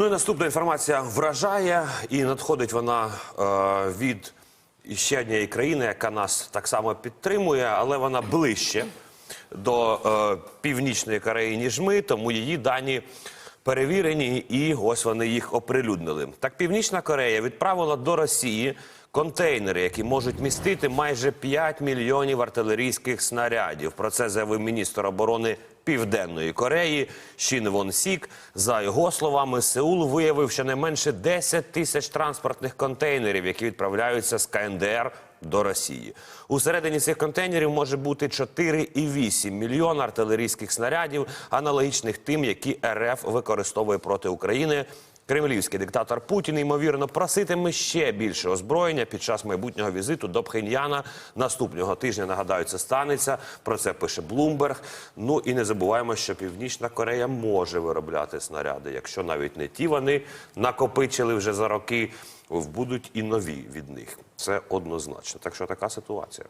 Ну і наступна інформація вражає, і надходить вона е, від ще однієї країни, яка нас так само підтримує, але вона ближче до е, північної Кореї, ніж ми, тому її дані перевірені, і ось вони їх оприлюднили. Так, Північна Корея відправила до Росії контейнери, які можуть містити майже 5 мільйонів артилерійських снарядів. Про це заявив міністр оборони Південної Кореї Шін Вон Сік. За його словами, Сеул виявив щонайменше 10 тисяч транспортних контейнерів, які відправляються з КНДР до Росії. Усередині цих контейнерів може бути 4,8 мільйона артилерійських снарядів, аналогічних тим, які РФ використовує проти України. Кремлівський диктатор Путін ймовірно проситиме ще більше озброєння під час майбутнього візиту до Пхеньяна наступного тижня. Нагадаю, це станеться. Про це пише Блумберг. Ну і не забуваємо, що Північна Корея може виробляти снаряди, якщо навіть не ті вони накопичили вже за роки, будуть і нові від них. Це однозначно. Так що така ситуація.